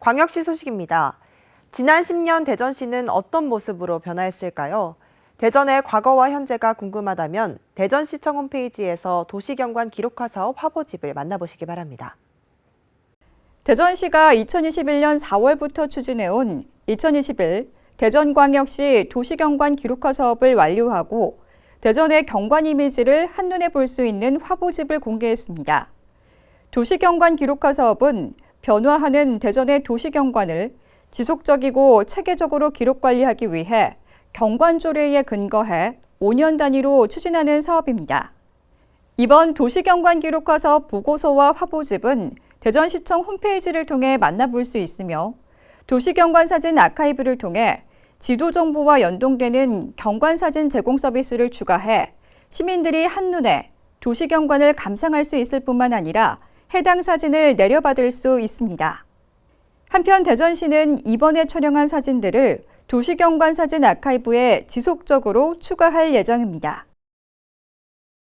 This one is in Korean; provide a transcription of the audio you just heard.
광역시 소식입니다. 지난 10년 대전시는 어떤 모습으로 변화했을까요? 대전의 과거와 현재가 궁금하다면 대전시청 홈페이지에서 도시경관 기록화 사업 화보집을 만나보시기 바랍니다. 대전시가 2021년 4월부터 추진해온 2021 대전광역시 도시경관 기록화 사업을 완료하고 대전의 경관 이미지를 한눈에 볼 수 있는 화보집을 공개했습니다. 도시경관 기록화 사업은 변화하는 대전의 도시경관을 지속적이고 체계적으로 기록 관리하기 위해 경관 조례에 근거해 5년 단위로 추진하는 사업입니다. 이번 도시경관 기록화 사업 보고서와 화보집은 대전시청 홈페이지를 통해 만나볼 수 있으며 도시경관 사진 아카이브를 통해 지도 정보와 연동되는 경관 사진 제공 서비스를 추가해 시민들이 한눈에 도시경관을 감상할 수 있을 뿐만 아니라 해당 사진을 내려받을 수 있습니다. 한편 대전시는 이번에 촬영한 사진들을 도시경관 사진 아카이브에 지속적으로 추가할 예정입니다.